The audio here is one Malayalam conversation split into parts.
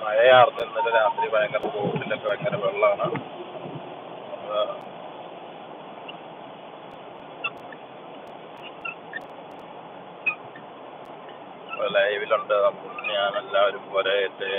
മഴയാർന്ന് ഇന്നലെ രാത്രി ഭയങ്കര റോഡിലൊക്കെ ഭയങ്കര വെള്ളമാണ് ലൈവിലുണ്ട് ഞാൻ എല്ലാവരും പോരായിട്ട്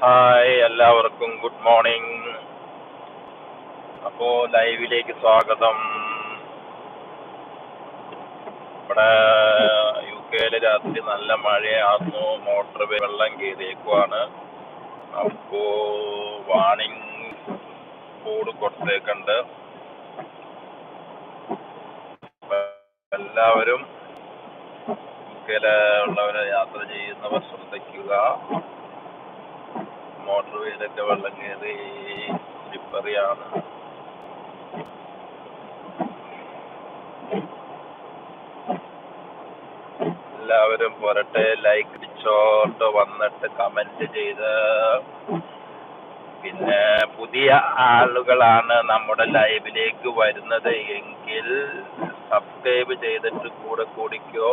ഹായ് എല്ലാവർക്കും ഗുഡ് മോർണിംഗ് അപ്പോ ലൈവിലേക്ക് സ്വാഗതം. ഇവിടെ യു കെയിലെ രാത്രി നല്ല മഴയായിരുന്നു. മോട്ടോർ വെള്ളം കയറിയേക്കുവാണ്. അപ്പോ വാണിംഗ് ബോർഡ് കൊടുത്തേക്കുണ്ട്. എല്ലാവരും ഉള്ളവരെ യാത്ര ചെയ്യുന്നവർ ശ്രദ്ധിക്കുക. മോട്ടോർ വെയിലൊക്കെ വെള്ളം കയറി സ്ലിപ്പറിയാണ് എല്ലാവരും പോരട്ടെ ലൈക്ക് ചോട്ട് വന്നിട്ട് കമന്റ് ചെയ്ത്. പിന്നെ പുതിയ ആളുകളാണ് നമ്മുടെ ലൈവിലേക്ക് വരുന്നത് എങ്കിൽ സബ്സ്ക്രൈബ് ചെയ്തിട്ട് കൂടെ കൂടിക്കോ.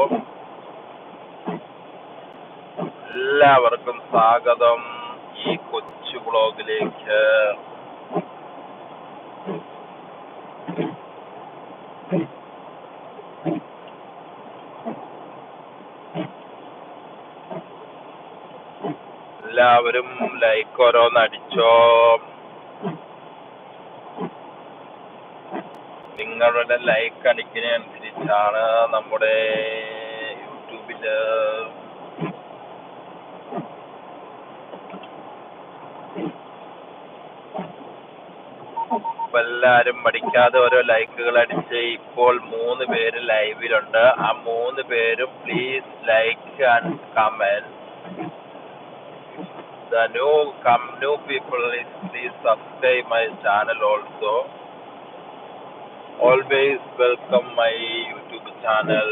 എല്ലാവർക്കും സ്വാഗതം ഈ കൊച്ചു ബ്ലോഗിലേക്ക് എല്ലാവരും ലൈക്ക് ഓരോന്ന് അടിച്ചോ. നിങ്ങളുടെ ലൈക്ക് അടിക്കുന്നതിനനുസരിച്ചാണ് നമ്മുടെ അപ്പൊ എല്ലാരും മടിക്കാതെ ഓരോ ലൈക്കുകൾ അടിച്ച് ഇപ്പോൾ മൂന്ന് പേര് ലൈവിലുണ്ട് ആ മൂന്ന് പേരും please like and comment the new come new people is please subscribe my channel also always welcome my youtube channel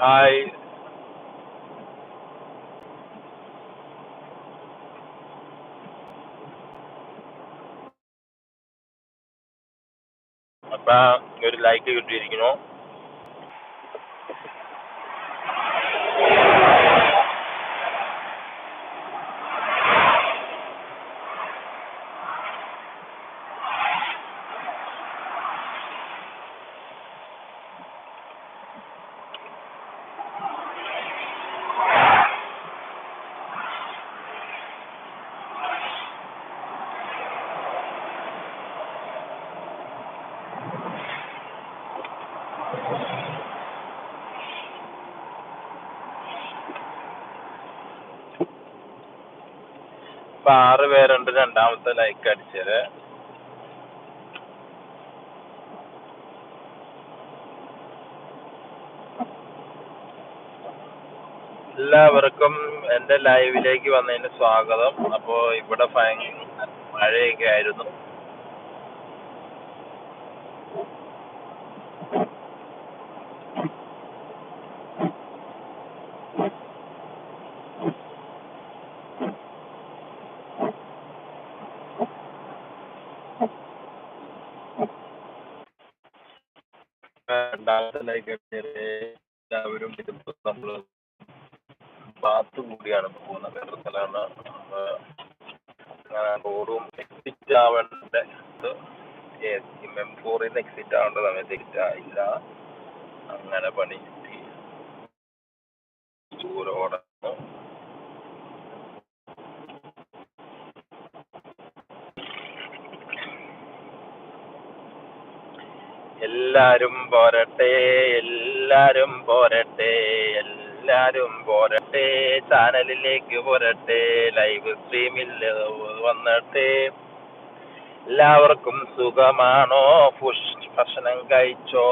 hi അപ്പൊ ഒരു ലൈക്ക് കിട്ടിയിരിക്കുന്നു ഇപ്പൊ ആറ് പേരുണ്ട് രണ്ടാമത്തെ ലൈക്ക് അടിച്ചത്. എല്ലാവർക്കും എന്റെ ലൈവിലേക്ക് വന്നതിന് സ്വാഗതം. അപ്പോ ഇവിടെ ഭയങ്കര മഴയൊക്കെ ആയിരുന്നു. എല്ലാവരും ഇതിപ്പോ നമ്മൾ ബാത്ത് കൂടിയാണ് പോകുന്നത്. സ്ഥലമാണ് റോഡും എക്സിറ്റ് ആവേണ്ട ഫോറിൽ നിന്ന് എക്സിറ്റ് ആവേണ്ട സമയത്ത് എക്സിറ്റ് ആയില്ല. അങ്ങനെ പണി. എല്ലാരും പോരട്ടെ എല്ലാരും പോരട്ടെ എല്ലാരും പോരട്ടെ ചാനലിലേക്ക് പോരട്ടെ ലൈവ് സ്ട്രീമിൽ വന്നട്ടെ. എല്ലാവർക്കും സുഖമാണോ? ഭക്ഷണം കഴിച്ചോ?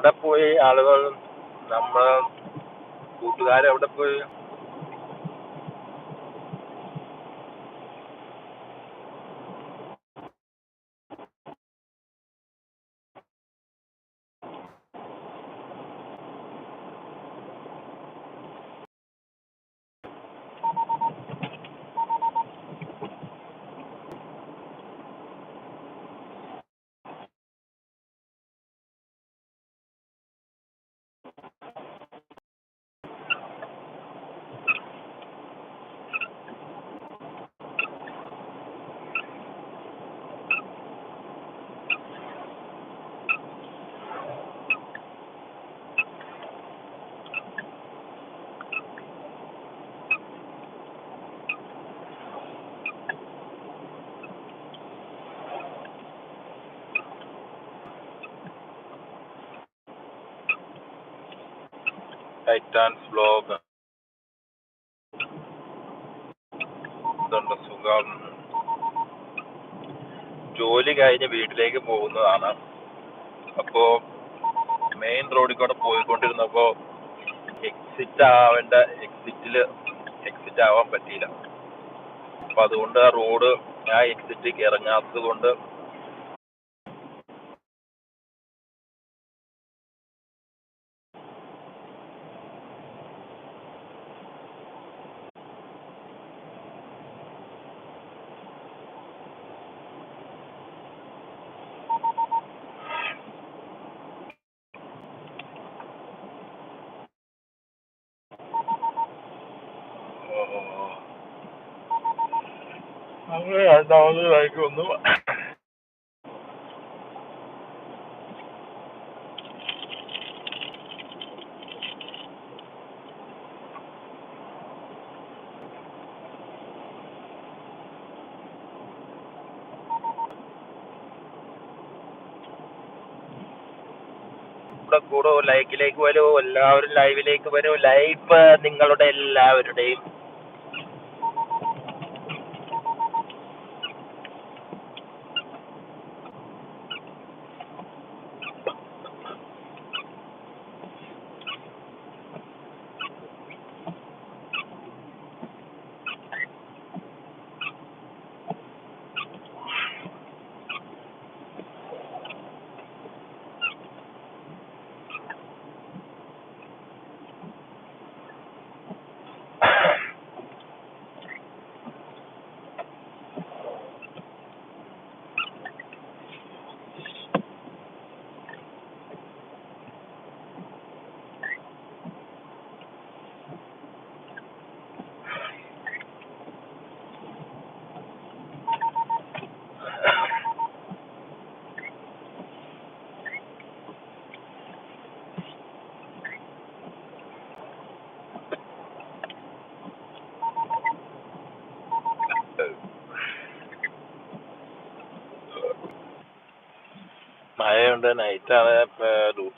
എവിടെ പോയി ആളുകൾ നമ്മളെ കൂട്ടുകാരെവിടെ പോയി ടൈറ്റാൻസ് ഫ്ലോഗ് ഇതുണ്ട് സുഖം. ജോലി കഴിഞ്ഞ് വീട്ടിലേക്ക് പോകുന്നതാണ്. അപ്പോ മെയിൻ റോഡിൽ കൂടെ പോയിക്കൊണ്ടിരുന്നപ്പോ എക്സിറ്റ് ആവേണ്ട എക്സിറ്റിൽ എക്സിറ്റ് ആവാൻ പറ്റിയില്ല. അപ്പൊ അതുകൊണ്ട് ആ റോഡ് ആ എക്സിറ്റിലേക്ക് ഇറങ്ങാത്തത് കൊണ്ട് അങ്ങനെ രണ്ടാമത് ബൈക്ക് വന്നു. കൂടെ കൂടോ ലൈക്കിലേക്ക് വരൂ. എല്ലാവരും ലൈവിലേക്ക് വരൂ. ലൈഫ് നിങ്ങളുടെ എല്ലാവരുടെയും London, I tell them. Uh,